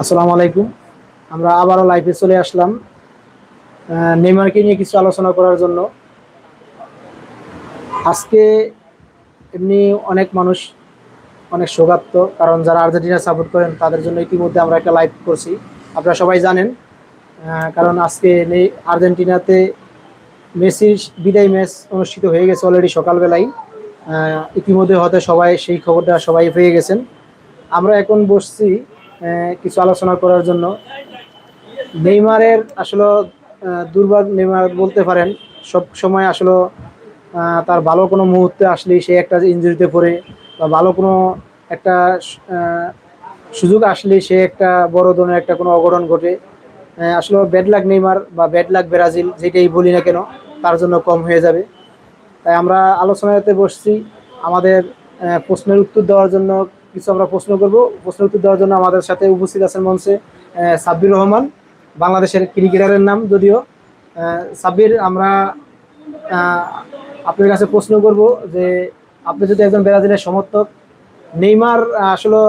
আসসালামু আলাইকুম। আমরা আবারও লাইভে চলে আসলাম নেইমারকে নিয়ে কিছু আলোচনা করার জন্য। আজকে এমনি অনেক মানুষ অনেক শোকাত্ম কারণ যারা আর্জেন্টিনা সাপোর্ট করেন, তাদের জন্য ইতিমধ্যে আমরা একটা লাইভ করছি। আপনারা সবাই জানেন কারণ আজকে নেই, আর্জেন্টিনাতে মেসির বিদায় ম্যাচ অনুষ্ঠিত হয়ে গেছে অলরেডি সকালবেলায়। ইতিমধ্যে হয়তো সবাই সেই খবরটা সবাই পেয়ে গেছেন। আমরা এখন বসছি কিছু আলোচনা করার জন্য। নেইমারের আসলে দুর্ভাগ নেইমার বলতে পারেন, সব সময় আসলে তার ভালো কোনো মুহূর্তে আসলেই সে একটা ইঞ্জুরিতে পড়ে বা ভালো কোনো একটা সুযোগ আসলেই সে একটা বড় ধরনের একটা কোনো অঘটন ঘটে। আসলে ব্যাড লাক নেইমার বা ব্যাড লাক ব্রাজিল, যেটাই বলি না কেন, তার জন্য কম হয়ে যাবে। তাই আমরা আলোচনাতে বসছি। আমাদের প্রশ্নের উত্তর দেওয়ার জন্য কিছু আমরা প্রশ্ন করব। প্রশ্নের উত্তর দেওয়ার জন্য আমাদের সাথে উপস্থিত আছেন মঞ্চে সাব্বির রহমান বাংলাদেশের ক্রিকেটারের নাম যদিও। সাব্বির আমরা আপনার কাছে প্রশ্ন করব যে আপনি যদি একজন ব্রাজিলের সমর্থক নেইমার আসলে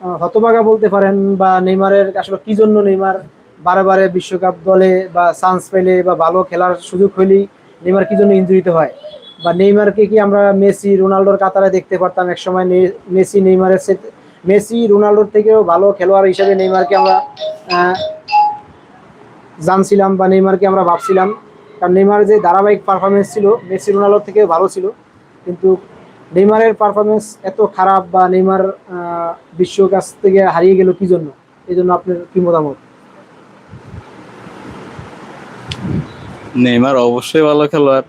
আহ, হতভাগা বলতে পারেন বা নেইমারের আসলে কি জন্য নেইমার বারে বারে বিশ্বকাপ দলে বা চান্স পেলে বা ভালো খেলার সুযোগ হইলেই নেইমার কি জন্য ইঞ্জুরিতে হয়? বা নেইমারকে কি আমরা মেসি রোনাল্ডোর কাতারে দেখতে পারতাম? একসময় মেসি নেইমারের মেসি রোনাল্ডোর থেকেও ভালো খেলোয়াড় হিসেবে নেইমারকে আমরা জানছিলাম বা নেইমারকে আমরা ভাবছিলাম। কারণ নেইমার যে ধারাবাহিক পারফরমেন্স ছিল, মেসি রোনাল্ডোর থেকেও ভালো ছিল। কিন্তু নেইমারের পারফরমেন্স এত খারাপ বা নেইমার বিশ্ব কাছ থেকে হারিয়ে গেল কি জন্য? এই জন্য আপনার কি মতামত? নেইমার অবশ্যই ভালো খেলোয়াড়।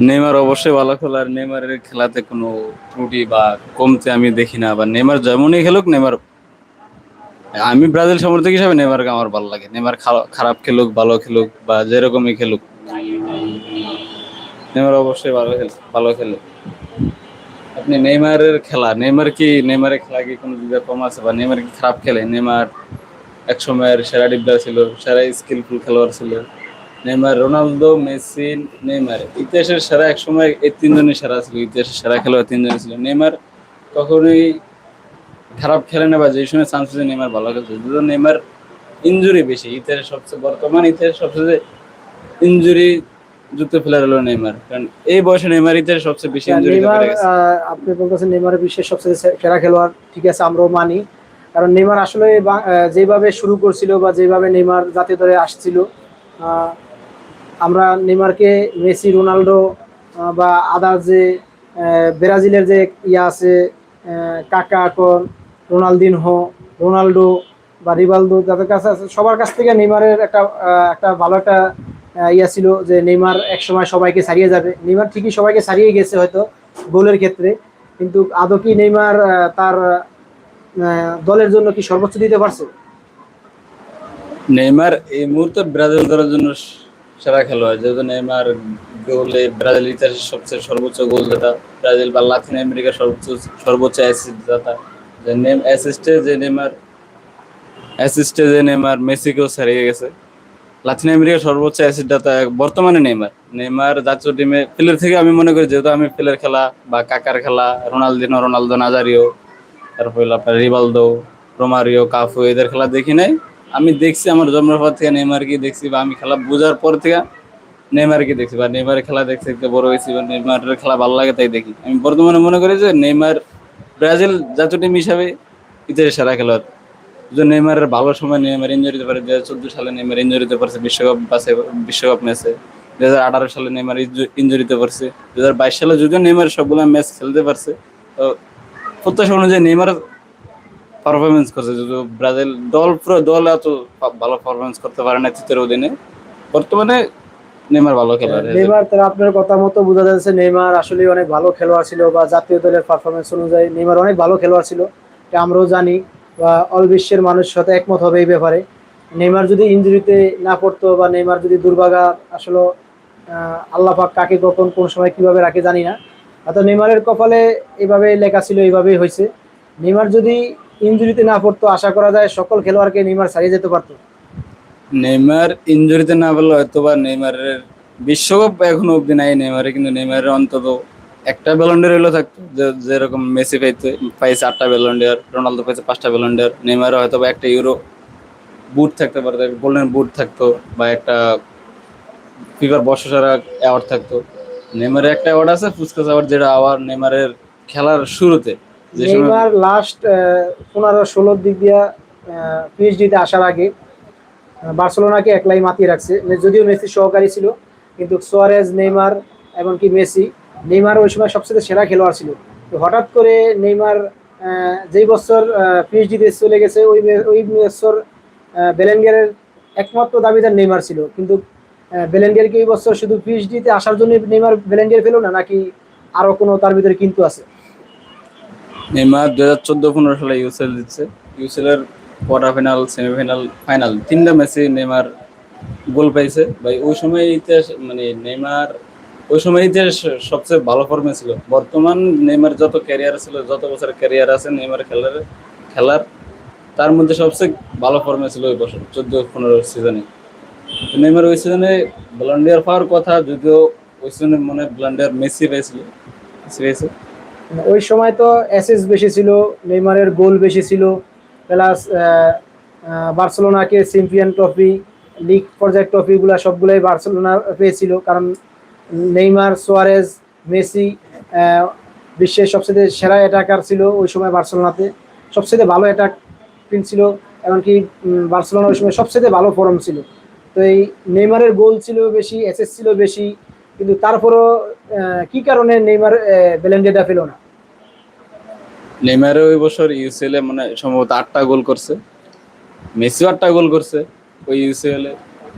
নেইমার অবশ্যই ভালো খেলোয়াড়। নেইমারের খেলাতে কোনো ত্রুটি বা কমতে আমি দেখি না, বা নেইমার যেমনই খেলুক নেইমার, আমি ব্রাজিল সমর্থক হিসাবে নেইমারকে আমার ভালো লাগে। নেইমার খা- খারাপ খেলুক, ভালো খেলুক, বা যেরকমই খেলুক, নেইমার অবশ্যই ভালো খেল, ভালো খেলে আপনি নেইমারের খেলা, নেইমার কি, নেইমারের খেলা কি কোনো দিকে কম আছে, বা নেইমার কি খারাপ খেলে? নেইমার এক সময়ের সেরা ডিব্বা ছিল, সেরা স্কিলফুল খেলোয়াড় ছিল। Neymar Ronaldo Messi Neymar. ইতিহাসের সেরা এক সময় এই তিনজনই সেরা ছিল ইতিহাসের সেরা খেলোয়াড় তিনজনই ছিল। নেইমার কখনোই খারাপ খেলে না বা যে সময় চান্স পেয়েছে নেইমার ভালো খেলছে যদিও নেইমার ইনজুরি বেশি ইতিহাসের সবচেয়ে বর্তমান ইতিহাসের সবচেয়ে ইনজুরি যুক্ত প্লেয়ার হলো নেইমার। কারণ এই বয়সে নেইমার ইতিহাসের সবচেয়ে বেশি ইনজুরি নেইমার করে গেছে। আপনি বলতেছেন নেইমারের বিশ্বের সবচেয়ে সেরা খেলোয়াড় ঠিক আছে আমরাও মানি। কারণ নেইমার আসলে যেভাবে শুরু করছিল বা যেভাবে নেইমার জাতীয় দলে আসছিল আমরা নেইমারকে মেসি রোনাল্ডো বা আদার যে ব্রাজিলের যে ইয়া আছে কাকা কন রোনালদিনহো রোনাল্ডো বা রিভালদো যাদের কাছে আছে, সবার কাছ থেকে নেইমারের একটা একটা ভালো একটা ইয়া ছিল যে নেইমার একসময় সবাইকে ছাড়িয়ে যাবে। নেইমার ঠিকই সবাইকে ছাড়িয়ে গেছে হয়তো গোলের ক্ষেত্রে, কিন্তু আদৌ কি নেইমার তার দলের জন্য কি সর্বোচ্চ দিতে পারছে? নেইমার এই মুহূর্তে ব্রাজিল দলের জন্য সেরা খেলোয়াড় যেহেতু নেইমার গোলে ব্রাজিল ইতিহাসের সবচেয়ে সর্বোচ্চ গোল জেতা ব্রাজিল বা লাতিন আমেরিকার সর্বোচ্চ সর্বোচ্চ অ্যাসিস্ট জেতা যে নেম অ্যাসিস্টে যে নেইমার অ্যাসিস্টে যে নেইমার মেসিকেও ছাড়িয়ে গেছে। লাতিন আমেরিকার সর্বোচ্চ অ্যাসিস্ট দাতা বর্তমানে নেইমার। নেইমার জাতীয় টিমে প্লেয়ার থেকে আমি মনে করি যেহেতু আমি প্লেয়ার খেলা বা কাকার খেলা, রোনালদিনো, রোনালদো, নাজারিও, তারপর আপনার রিভালদো রোমারিও, কাফু, এদের খেলা দেখি নাই। আমি দেখছি আমার জন্মের পর থেকে নেইমারকে দেখছি বা আমি খেলা বোঝার পর থেকে নেইমারকে দেখছি বা নেইমারের খেলা দেখতে দেখতে বড় হয়েছি বা নেইমারের খেলা ভালো লাগে তাই দেখি। আমি বর্তমানে মনে করি যে নেইমার ব্রাজিল জাতীয় টিম হিসাবে ইতিহাসের সেরা খেলোয়াড়। যদি নেইমারের ভালো সময় নেইমার ইঞ্জুরি হতে পারে দু হাজার চোদ্দ সালে নেইমার ইঞ্জুরি হতে পারছে, বিশ্বকাপ পাশে বিশ্বকাপ ম্যাচে। দু হাজার আঠারো সালে নেইমার ইঞ্জুরি হতে পারছে। দু হাজার বাইশ সালে যদিও নেইমার সবগুলো ম্যাচ খেলতে পারছে, তো প্রত্যাশা অনুযায়ী নেইমার পারফরমেন্স করছে। যদি ব্রাজিল দল পুরো দল এত ভালো পারফরমেন্স করতে পারে না তৃতীয় অধীনে, বর্তমানে নেইমার ভালো খেলোয়াড় নেইমার তারা আপনার কথা মতো বোঝা যাচ্ছে নেইমার আসলে অনেক ভালো খেলোয়াড় ছিল বা জাতীয় দলের পারফরমেন্স অনুযায়ী নেইমার অনেক ভালো খেলোয়াড় ছিল। এটা আমরাও জানি বা অল বিশ্বের মানুষের সাথে একমত হবে এই ব্যাপারে। নেইমার যদি ইঞ্জুরিতে না পড়তো বা নেইমার যদি দুর্ভাগা আসলে আল্লাহ পাক কাকে কখন কোন সময় কীভাবে রাখে জানি না। হয়তো নেইমারের কপালে এভাবে লেখা ছিল, এইভাবেই হয়েছে। নেইমার যদি ইঞ্জুরিতে না পড়তো, আশা করা যায় সকল খেলোয়াড়কে নেইমার ছাড়িয়ে যেতে পারতো। নেইমার ইঞ্জুরিতে না পারলে হয়তো বা নেইমারের বিশ্বকাপ এখনও অব্দি নাই নেইমারে, কিন্তু নেইমারের অন্তত একটা ব্যালন্ডার হইল থাকতো। যেরকম মেসি পাইতে, পাইছে আটটা ব্যালন্ডার রোনালদো পাইছে পাঁচটা ব্যালন্ডার নেইমারও হয়তো বা একটা ইউরো বুট থাকতে পারতো গোল্ডেন বুট থাকতো বা একটা ফিফার বর্ষসেরা অ্যাওয়ার্ড থাকতো। নেইমারের একটা অ্যাওয়ার্ড আছে ফুচকাস অ্যাওয়ার্ড যেটা আবার নেইমারের খেলার শুরুতে। নেইমার লাস্ট পনেরো ষোলোর দিক দিয়া পিএইচডিতে আসার আগে বার্সেলোনাকে একলাই মাতিয়ে রাখছে। যদিও মেসি সহকারী ছিল, কিন্তু সোয়ারেজ, নেইমার এমনকি মেসি, নেইমার ওই সময় সবচেয়ে সেরা খেলোয়াড় ছিল। তো হঠাৎ করে নেইমার যেই বছর পিএইচডিতে চলে গেছে, ওই ওই বছর বেলেঙ্গের একমাত্র দাবিদার নেইমার ছিল। কিন্তু বেলেন্ডিয়ারকে এই বছর শুধু পিএইচডিতে আসার জন্য নেইমার বেলেন্ডিয়ার পেল না, নাকি আরও কোনো তার ভিতরে কিন্তু আছে? নেইমার দুই হাজার চোদ্দ পনেরো সালে ইউসিএল দিচ্ছে ইউসিএল এর কোয়ার্টার ফাইনাল সেমিফাইনাল ফাইনাল তিনটা ম্যাচে নেইমার গোল পাইছে। ভাই, ওই সময় ইতিহাস মানে নেইমার, ওই সময় ইতিহাস সবচেয়ে ভালো ফর্মে ছিল। বর্তমান নেইমার যত ক্যারিয়ার ছিল, যত বছরের ক্যারিয়ার আছে নেইমার খেলার খেলার, তার মধ্যে সবচেয়ে ভালো ফর্মে ছিল ওই বছর, চোদ্দ পনেরো সিজনে নেইমার ওই সিজনে ব্লান্ডিয়ার পাওয়ার কথা, যদিও ওই সিজনে মনে ব্লান্ডিয়ার মেসি পেয়েছিল মেসি পেয়েছে ওই সময় তো অ্যাসেস বেশি ছিল, নেইমারের গোল বেশি ছিল প্লাস বার্সেলোনাকে চ্যাম্পিয়ন ট্রফি লিগ পর্যায়ের ট্রফিগুলো সবগুলোই বার্সেলোনা পেয়েছিল, কারণ নেইমার, সোয়ারেজ, মেসি বিশ্বের সবচেয়ে সেরা অ্যাটাকার ছিল ওই সময় বার্সেলোনাতে, সবচেয়ে ভালো অ্যাটাক ছিল, এমনকি বার্সেলোনা ওই সময় সবচেয়ে ভালো ফর্ম ছিল। তো এই নেইমারের গোল ছিল বেশি অ্যাসেস ছিল বেশি, কিন্তু তারপরও কি কারণে নেইমার বেলেন্ডেটা পেল না? নেইমার ওই বছর ইউসিএল এ মানে সম্ভবত আটটা গোল করছে। মেসিও আটটা গোল করছে ওই ইউসিএল। এ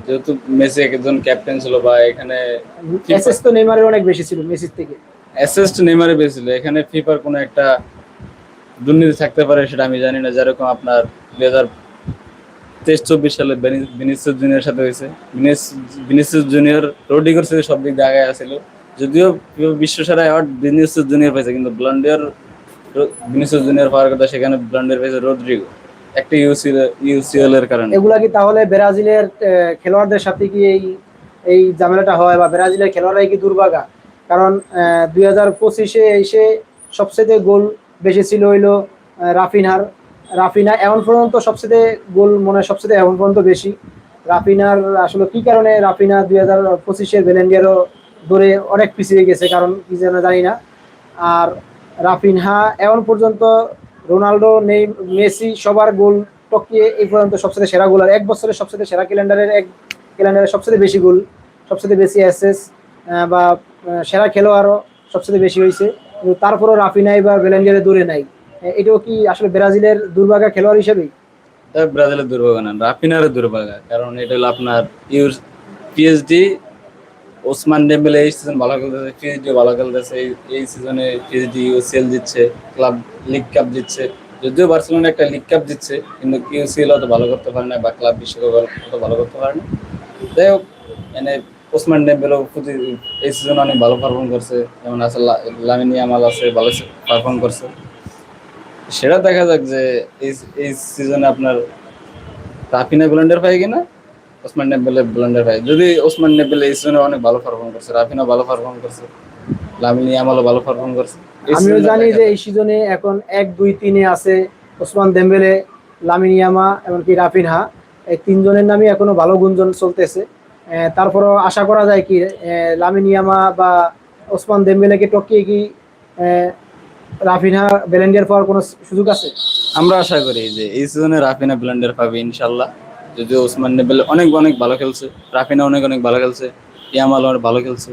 যেহেতু মেসি একজন ক্যাপ্টেন ছিল বা এখানে অ্যাসেস তো নেইমারের অনেক বেশি ছিল মেসির থেকে। অ্যাসিস্ট নেইমারে বেশি ছিল। এখানে ফিফার কোনো একটা দুর্নীতি থাকতে পারে সেটা আমি জানি না। যেরকম আপনার দুই হাজার তেইশ চব্বিশ সালে ভিনিসিয়াস জুনিয়র সাথে হয়েছে। ভিনিসিয়াস জুনিয়র রোডিগোর সাথে সব দিক দিয়ে আগে আছিল যদিও FIFA বিশ্ব সেরা অ্যাওয়ার্ড ভিনিসিয়াস জুনিয়র পাইছে কিন্তু ব্লান্ডিয়ার ভিনিসিয়াস জুনিয়র পাওয়ার কথা সেখানে ব্লান্ডিয়ার পাইছে রোদ্রিগো একটা ইউসিএল ইউসিএল এর কারণে। এগুলা কি তাহলে ব্রাজিলের খেলোয়াড়দের সাথে কি এই এই ঝামেলাটা হয় বা ব্রাজিলের খেলোয়াড়রাই কি দুর্ভাগা? কারণ দুই হাজার পঁচিশে এসে সবচেয়ে গোল বেশি ছিল হইল আহ, রাফিনহার রাফিনা এখন পর্যন্ত সবচেয়ে গোল মনে হয় সবচেয়ে এখন পর্যন্ত বেশি। রাফিনার আসলে কি কারণে রাফিনা দুই হাজার পঁচিশের ভ্যালেন্ডিয়ারও দৌড়ে অনেক পিছিয়ে গেছে কারণ কি যেন জানি না। আর রাফিনহা, এখন পর্যন্ত রোনাল্ডো নেই মেসি সবার গোল টকিয়ে এই পর্যন্ত সবচেয়ে সেরা গোল আর এক বছরের সবচেয়ে সেরা ক্যালেন্ডারের এক ক্যালেন্ডারের সবচেয়ে বেশি গোল, সবচেয়ে বেশি অ্যাসেস বা সেরা খেলোয়াড়ও সবচেয়ে বেশি হয়েছে। কিন্তু তারপরও রাফিনাই বা বেলেন্ডিয়ারে দূরে নাই। এটাও কি আসলে ব্রাজিলের দুর্ভাগা খেলোয়াড় হিসেবেই? ব্রাজিলের দুর্ভাগা না রাফিনারের দুর্ভাগা, কারণ এটা হলো আপনার ইউর পিএইচডি ওসমান ডেম্বেলে এই সিজন ভালো খেলতেছে পিএইচডি ভালো খেলতেছে, এই- সিজনে পিএইচডি ইউসিএল দিচ্ছে ক্লাব লিগ কাপ দিচ্ছে। যদিও বার্সেলোনা একটা লিগ কাপ দিচ্ছে, কিন্তু ইউসিএল অত ভালো করতে পারে না বা ক্লাব বিশ্বকাপ অত ভালো করতে পারে না। যাই হোক মানে ওসমান ডেম্বেলেও প্রতি এই সিজনে অনেক ভালো পারফর্ম করছে। যেমন আছে লামিনী আমাল আছে, ভালো পারফর্ম করছে। সেটা দেখা যাক যে এই এই সিজনে আপনার রাফিনা ব্লেন্ডার পাই কিনা? ওসমান নেবেলে ব্লেন্ডার পাই যদি ওসমান নেবেল এই সিজনে অনেক ভালো পারফর্ম করছে রাফিনা ভালো পারফর্ম করছে লামিনী আমালও ভালো পারফর্ম করছে। আমিও জানি যে এই সিজনে এখন এক দুই তিনে আছে ওসমান দেম্বেলে লামিনিয়ামা এমনকি রাফিনহা। এই তিনজনের নামই এখনও ভালো গুঞ্জন চলতেছে। তারপরও আশা করা যায় কি লামিনিয়ামা বা ওসমান দেম্বেলেকে টকিয়ে কি আহ, রাফিনহা বেলেন্ডিয়ার পাওয়ার কোনো সুযোগ আছে? আমরা আশা করি যে এই সিজনে রাফিনা ব্লেন্ডার পাবে ইনশাল্লাহ। যদিও ওসমান নেবেল অনেক অনেক ভালো খেলছে, রাফিনা অনেক অনেক ভালো খেলছে, ইয়ামাল অনেক ভালো খেলছে।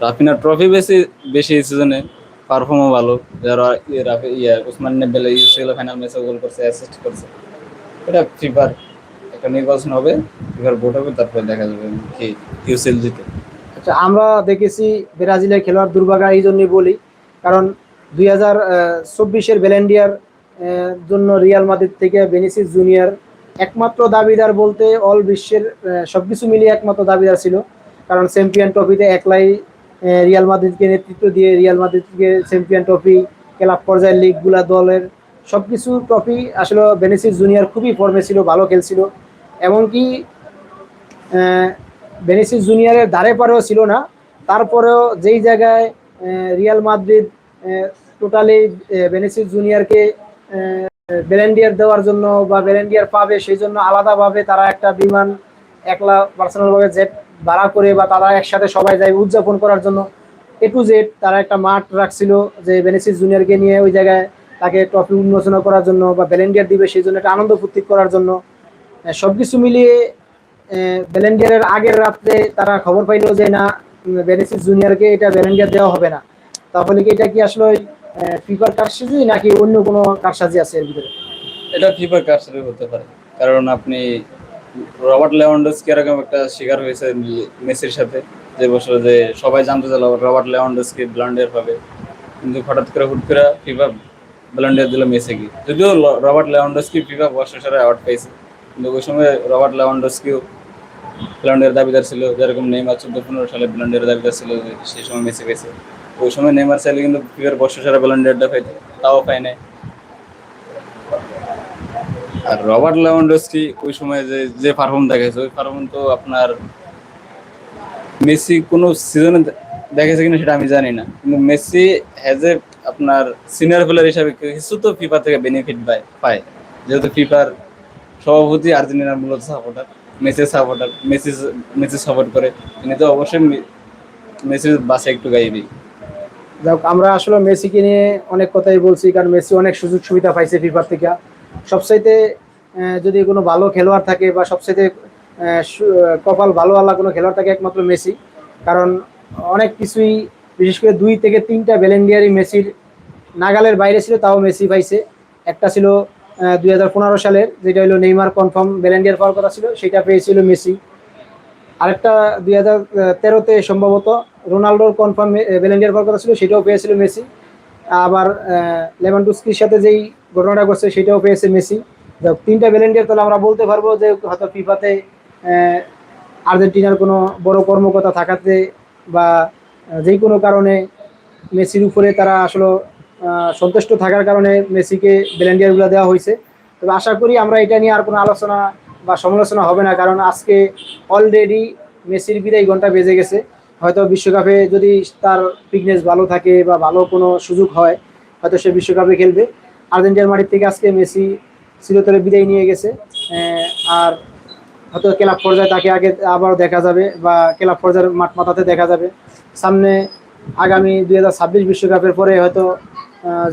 রাফিনার ট্রফি বেশি বেশি এই সিজনে পারফর্মও ভালো। যারা ইয়ে রাফি- ইয়ে ওসমান নেবেল ইউসিএল ফাইনাল ম্যাচে গোল করছে অ্যাসিস্ট করছে। এটা ফিফার একটা নির্বাচন হবে ফিফার ভোট হবে, তারপরে দেখা যাবে কি ইউসিএল জিতে। আচ্ছা আমরা দেখেছি ব্রাজিলের খেলোয়াড় দুর্ভাগা এই জন্যই বলি, কারণ দুই হাজার চব্বিশের ভ্যালেন্ডিয়ার জন্য রিয়াল মাদ্রিদ থেকে বেনিসিস জুনিয়র একমাত্র দাবিদার বলতে অল বিশ্বের আহ, সবকিছু মিলিয়ে একমাত্র দাবিদার ছিল। কারণ চ্যাম্পিয়ন ট্রফিতে একলাই রিয়াল মাদ্রিদকে নেতৃত্ব দিয়ে রিয়াল মাদ্রিদকে চ্যাম্পিয়ন ট্রফি ক্লাব পর্যায়ের লিগগুলা দলের সবকিছু ট্রফি আসলে বেনিসিস জুনিয়র খুবই ফর্মে ছিল ভালো খেলছিল। এমনকি বেনিসিস জুনিয়রের ধারে পারেও ছিল না। তারপরেও যেই জায়গায় রিয়াল মাদ্রিদ টোটালি বেনিসিস জুনিয়রকে বেলেন্ডিয়ার দেওয়ার জন্য বা বেলেন্ডিয়ার পাবে সেই জন্য আলাদাভাবে তারা একটা বিমান একলা পার্সোনাল ভাবে জেট ভাড়া করে বা তারা একসাথে সবাই যায় উদযাপন করার জন্য। এ টু জেড তারা একটা মাঠ রাখছিল যে বেনিসিস জুনিয়রকে নিয়ে ওই জায়গায় তাকে ট্রফি উন্মোচনা করার জন্য বা বেলেন্ডিয়ার দিবে সেই জন্য একটা আনন্দ ফুর্তি করার জন্য। আহ, সবকিছু মিলিয়ে বেলেন্ডিয়ারের আগের রাত্রে তারা খবর পাইলো যে না বেনিসিস জুনিয়রকে এটা বেলেন্ডিয়ার দেওয়া হবে না। তাহলে কি এটা কি আসলে ফিফার কারসাজি নাকি অন্য কোনো কারসাজি আছে এর ভিতরে? এটা ফিফার কারসারি হতে পারে। কারণ আপনি রবার্ট লেভানডস্কি এরকম একটা শিকার হয়েছে মেসির সাথে, যে বছর যে সবাই জানতে চাইল রবার্ট লেভানডস্কি ব্লান্ডার পাবে। কিন্তু হঠাৎ করে হুট করে ফিফা ব্লান্ডার দিল মেসিকে। যদিও রবার্ট লেভানডস্কি ফিফা বর্ষসেরা অ্যাওয়ার্ড পেয়েছে কিন্তু ওই সময় রবার্ট লেভানডস্কিও ব্লান্ডারের দাবিদার ছিল। যেরকম নেইমার চোদ্দ পনেরো সালে ব্লান্ডারের দাবিদার ছিল সেই সময় মেসি পেয়েছে ওই সময় নেইমার চাইলে কিন্তু ফিফার বর্ষসেরা ব্লান্ডারটা পাইতো, তাও পায় নাই। আর রবার্ট লেভানডস্কি ওই সময় যে যে পারফর্ম দেখাইছে, ওই পারফর্ম তো আপনার মেসি কোনো সিজনে দেখেছে কিনা সেটা আমি জানি না। কিন্তু মেসি হ্যাজ এ আপনার সিনিয়র প্লেয়ার হিসাবে কিছু তো ফিফা থেকে বেনিফিট পায় যেহেতু ফিফার সভাপতি আর্জেন্টিনার মূলত সাপোর্টার মেসির সাপোর্টার মেসি মেসি সাপোর্ট করে। তিনি তো অবশ্যই মেসির বাসে একটু গাইবেই। যাক, আমরা আসলে মেসিকে নিয়ে অনেক কথাই বলছি, কারণ মেসি অনেক সুযোগ সুবিধা পাইছে ফিফার থেকে। সবচাইতে যদি কোনো ভালো খেলোয়াড় থাকে বা সবচাইতে কপাল ভালো আল্লাহ কোনো খেলোয়াড় থাকে একমাত্র মেসি। কারণ অনেক কিছুই, বিশেষ করে দুই থেকে তিনটা ভ্যালেন্ডিয়ারই মেসির নাগালের বাইরে ছিল, তাও মেসি পাইছে। একটা ছিল দুই হাজার পনেরো সালের, যেটা হলো নেইমার কনফার্ম ভ্যালেন্ডিয়ার পাওয়ার কথা ছিল, সেটা পেয়েছিল মেসি। আরেকটা দুই হাজার তেরোতে সম্ভবত রোনাল্ডোর কনফার্ম ভ্যালেন্ডিয়ার পাওয়ার কথা ছিল, সেটাও পেয়েছিল মেসি। আবার লেভানডুস্কির সাথে যেই ঘটনাটা ঘটছে, সেটাও পেয়েছে মেসি। তিনটা ভ্যালেন্ডিয়ার তাহলে আমরা বলতে পারব যে হয়তো ফিফাতে আর্জেন্টিনার কোনো বড় কর্মকর্তা থাকাতে বা যেই কোনো কারণে মেসির উপরে তারা আসলে সন্তুষ্ট থাকার কারণে মেসিকে ভ্যালেন্ডিয়ারগুলো দেওয়া হয়েছে। তবে আশা করি আমরা এটা নিয়ে আর কোনো আলোচনা বা সমালোচনা হবে না, কারণ আজকে অলরেডি মেসির বিদায় ঘণ্টা বেজে গেছে। হয়তো বিশ্বকাপে যদি তার ফিটনেস ভালো থাকে বা ভালো কোনো সুযোগ হয়, হয়তো সে বিশ্বকাপে খেলবে। আর্জেন্টিনার মাটির থেকে আজকে মেসি চিরতরে বিদায় নিয়ে গেছে। আর হয়তো ক্লাব পর্যায়ে তাকে আগে আবার দেখা যাবে বা ক্লাব পর্যায়ের মাঠ মাথাতে দেখা যাবে। সামনে আগামী দুই ছাব্বিশ বিশ্বকাপের পরে হয়তো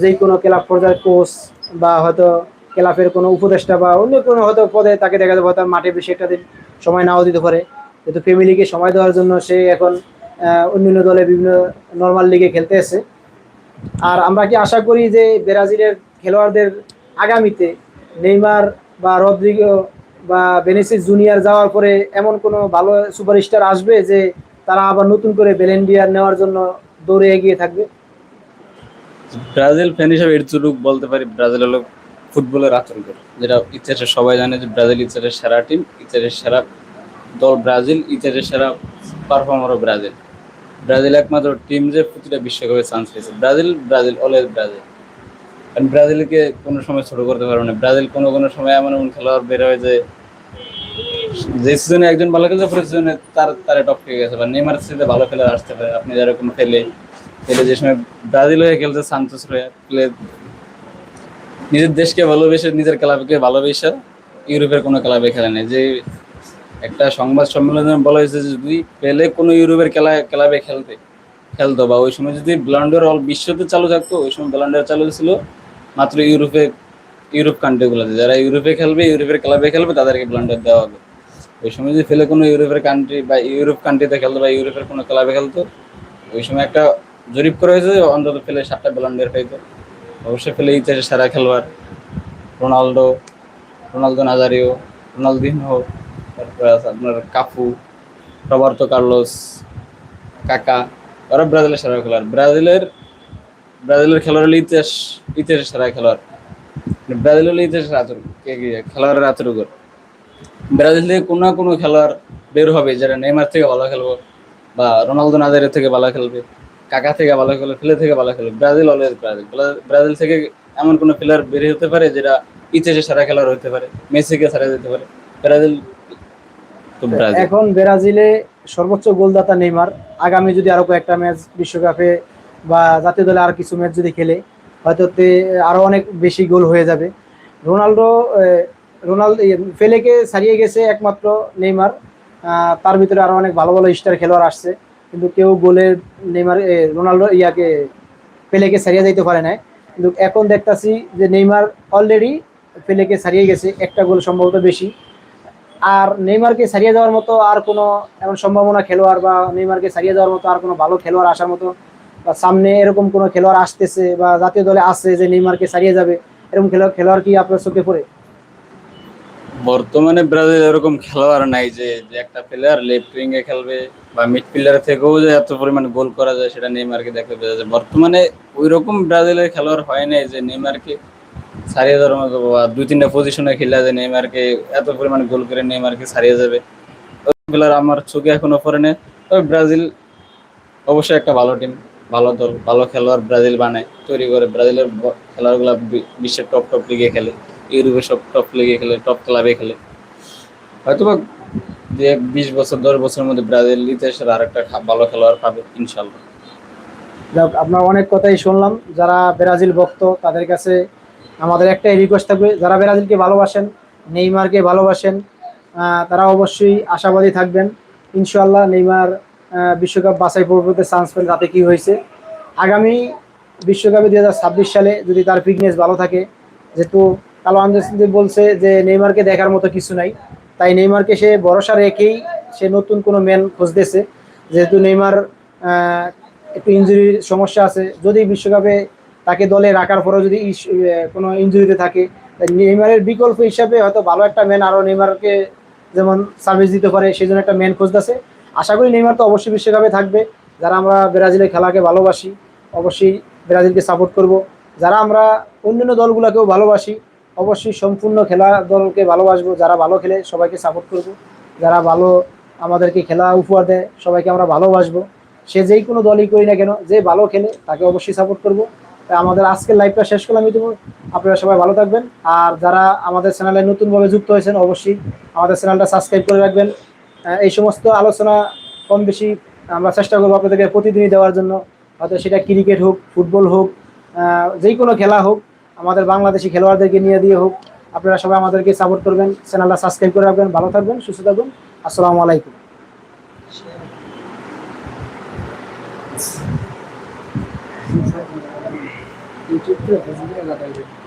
যেই কোনো ক্লাব পর্যায়ের কোচ বা হয়তো ক্লাবের কোনো উপদেষ্টা বা অন্য কোনো হয়তো পদে তাকে দেখা যাবে, হয়তো মাঠে বেশি একটা সময় নাও দিতে পারে। যেহেতু ফ্যামিলিকে সময় দেওয়ার জন্য সে এখন অন্যান্য দলে বিভিন্ন নর্মাল লিগে খেলতে এসে আর আমরা কি আশা করি যে ব্রাজিলের খেলোয়াড়দের আগামীতে নেইমার বা রদ্রিগো বা বেনিসিস জুনিয়র যাওয়ার পরে এমন কোনো ভালো সুপারস্টার আসবে যে তারা আবার নতুন করে বেলেন্ডিয়ার নেওয়ার জন্য দৌড়ে এগিয়ে থাকবে? ব্রাজিল ফ্যান হিসেবে এটুকু বলতে পারি, ব্রাজিল হলো ফুটবলের আচরণ করে যেটা ইতিহাসে সবাই জানে যে ব্রাজিল ইতিহাসের সেরা টিম ইতিহাসের সেরা দল ব্রাজিল, ইতিহাসের সেরা পারফর্মারও ব্রাজিল। ব্রাজিল একমাত্র টিম যে প্রতিটা বিশ্বকাপে চান্স পেয়েছে। Brazil Brazil always Brazil. কারণ ব্রাজিলকে কোনো সময় ছোট করতে পারবে না। ব্রাজিল কোনো কোনো সময় এমন এমন খেলোয়াড় বের হয় যে যে সিজনে একজন ভালো খেলছে, পরের সিজনে তার, তারে টপ হয়ে গেছে। বা নেইমার সিজনে ভালো খেলোয়াড় আসতে পারে। আপনি যেরকম খেলে খেলে যে সময় ব্রাজিল হয়ে খেলছে, সান্তোস হয়ে খেলে, নিজের দেশকে ভালোবেসে, নিজের ক্লাবকে ভালোবেসে ইউরোপের কোনো ক্লাবে খেলে নেই। যে একটা সংবাদ সম্মেলনে বলা হয়েছে যে যদি পেলে কোনো ইউরোপের খেলা, ক্লাবে খেলতে, খেলতো বা ওই সময় যদি ব্লান্ডার অল বিশ্বতে চালু থাকতো, ওই সময় ব্লান্ডার চালু ছিল মাত্র ইউরোপে, ইউরোপ কান্ট্রিগুলোতে যারা ইউরোপে খেলবে, ইউরোপের ক্লাবে খেলবে, তাদেরকে ব্লান্ডার দেওয়া হবে। ওই সময় যদি ফেলে কোনো ইউরোপের কান্ট্রি বা ইউরোপ কান্ট্রিতে খেলতো বা ইউরোপের কোনো ক্লাবে খেলতো, ওই সময় একটা জরিপ করা হয়েছে অন্তত ফেলে সাতটা ব্লান্ডার পাইতো। অবশ্যই ফেলে ইতিহাসে সেরা খেলোয়াড় রোনালদো রোনালদো নাজারিও, রোনালদিনহো তারপরে আছে আপনার কাফু, রবার্তো কার্লোস, কাকা, ওরা ব্রাজিলের সেরা খেলোয়াড়। ব্রাজিলের ব্রাজিলের খেলোয়াড় হলো ইতিহাস, ইতিহাসের সেরা খেলোয়াড়। মানে ব্রাজিল হলো ইতিহাসের কি খেলোয়াড়ের আতরুগর ব্রাজিল থেকে কোনো না কোনো খেলোয়াড় বের হবে, যারা নেইমার থেকে ভালো খেলব বা রোনালদো নাজারের থেকে ভালো খেলবে, কাকা থেকে ভালো খেলবে, ফেলে থেকে ভালো খেলবে। Brazil always Brazil. ব্রাজিল থেকে এমন কোনো প্লেয়ার বের হতে পারে যেটা ইতিহাসে সেরা খেলোয়াড় হতে পারে, মেসিকে ছাড়া যেতে পারে। ব্রাজিল এখন ব্রাজিলে সর্বোচ্চ গোলদাতা নেইমার। আগামী যদি আরও কয়েকটা ম্যাচ বিশ্বকাপে বা জাতীয় দলে আর কিছু ম্যাচ যদি খেলে হয়তো আরও অনেক বেশি গোল হয়ে যাবে। রোনাল্ডো রোনালদো ফেলেকে ছাড়িয়ে গেছে একমাত্র নেইমার। তার ভিতরে আরও অনেক ভালো ভালো স্টার খেলোয়াড় আসছে। কিন্তু কেউ গোলের নেইমার এ, রোনালদো ইয়াকে পেলেকে ছাড়িয়ে যাইতে পারে না কিন্তু এখন দেখতাছি যে নেইমার অলরেডি পেলেকে ছাড়িয়ে গেছে। একটা গোল সম্ভবত বেশি। আর নেইমারকে ছাড়িয়ে যাওয়ার মতো আর কোনো এমন সম্ভাবনা খেলোয়াড় বা নেইমারকে ছাড়িয়ে যাওয়ার মতো আর কোনো ভালো খেলোয়াড় আসার মতো বা সামনে এরকম কোনো খেলোয়াড় আসতেছে বা জাতীয় দলে আসছে যে নেইমারকে ছাড়িয়ে যাবে, এরকম খেলোয়াড় খেলোয়াড় কি আপনার চোখে পড়ে? বর্তমানে ব্রাজিল এরকম খেলোয়াড় নাই যে একটা প্লেয়ার লেফট উইং এ খেলবে বা মিড প্লেয়ার থেকেও যে এত পরিমাণ গোল করা যায় সেটা নেইমারকে দেখলে বোঝা যায়। বর্তমানে ওই রকম ব্রাজিলের খেলোয়াড় হয় নাই যে নেইমারকে ছাড়িয়ে যাওয়ার মতো দুই তিনটা পজিশনে খেলে যে নেইমারকে এত পরিমাণ গোল করে নেইমারকে ছাড়িয়ে যাবে। ওই আমার চোখে এখনও পড়ে না। তবে ব্রাজিল অবশ্যই একটা ভালো টিম ভালো দল, ভালো খেলোয়াড় ব্রাজিল বানায়, তৈরি করে। ব্রাজিলের খেলোয়াড়গুলো বিশ্বের টপ টপ লিগে খেলে, ইউরোপের সব টপ লিগে খেলে টপ ক্লাবে খেলে। হয়তো বা দু এক বিশ বছর, দশ বছরের মধ্যে ব্রাজিল ইতিহাসের আর একটা ভালো খেলোয়াড় পাবে, ইনশাল্লাহ। আপনার অনেক কথাই শুনলাম। যারা ব্রাজিল ভক্ত, তাদের কাছে আমাদের একটাই রিকোয়েস্ট থাকবে, যারা ব্রাজিলকে ভালোবাসেন, নেইমারকে ভালোবাসেন তারা অবশ্যই আশাবাদী থাকবেন। ইনশাল্লাহ নেইমার বিশ্বকাপ বাছাই পর্বতে চান্স পেলে তাতে কি হয়েছে? আগামী বিশ্বকাপে দুই হাজার ছাব্বিশ সালে যদি তার ফিটনেস ভালো থাকে, যেহেতু কালো আন্দোলন বলছে যে নেইমারকে দেখার মতো কিছু নাই, তাই নেইমারকে সে ভরসা রেখেই সে নতুন কোনো ম্যান খুঁজতেছে। যেহেতু নেইমার একটু ইঞ্জুরির সমস্যা আছে, যদি বিশ্বকাপে তাকে দলে রাখার পরেও যদি কোনো ইঞ্জুরিতে থাকে নেইমারের বিকল্প হিসাবে হয়তো ভালো একটা ম্যান আরও নেইমারকে যেমন সার্ভিস দিতে পারে, সেই জন্য একটা ম্যান খুঁজতেছে। আশা করি নেইমার তো অবশ্যই বিশ্বকাপে থাকবে। যারা আমরা ব্রাজিলের খেলাকে ভালোবাসি, অবশ্যই ব্রাজিলকে সাপোর্ট করব। যারা আমরা অন্যান্য দলগুলোকেও ভালোবাসি, অবশ্যই সম্পূর্ণ খেলা দলকে ভালোবাসবো। যারা ভালো খেলে সবাইকে সাপোর্ট করব। যারা ভালো আমাদেরকে খেলা উপহার দেয়, সবাইকে আমরা ভালোবাসবো। সে যেই কোনো দলই করি না কেন, যে ভালো খেলে তাকে অবশ্যই সাপোর্ট করব। আমাদের আজকের লাইভটা শেষ করলাম ইতিমধ্যে আপনারা সবাই ভালো থাকবেন। আর যারা আমাদের চ্যানেলে নতুনভাবে যুক্ত হয়েছেন, অবশ্যই আমাদের চ্যানেলটা সাবস্ক্রাইব করে রাখবেন। এই সমস্ত আলোচনা কম বেশি আমরা চেষ্টা করব আপনাদেরকে প্রতিদিনই দেওয়ার জন্য। হয়তো সেটা ক্রিকেট হোক ফুটবল হোক যেই কোনো খেলা হোক, আমাদের বাংলাদেশি খেলোয়াড়দেরকে নিয়ে দিয়ে হোক, আপনারা সবাই আমাদেরকে সাপোর্ট করবেন চ্যানেলটা সাবস্ক্রাইব করে রাখবেন, ভালো থাকবেন, সুস্থ থাকবেন আসসালামু আলাইকুম। YouTube では別になかったけど。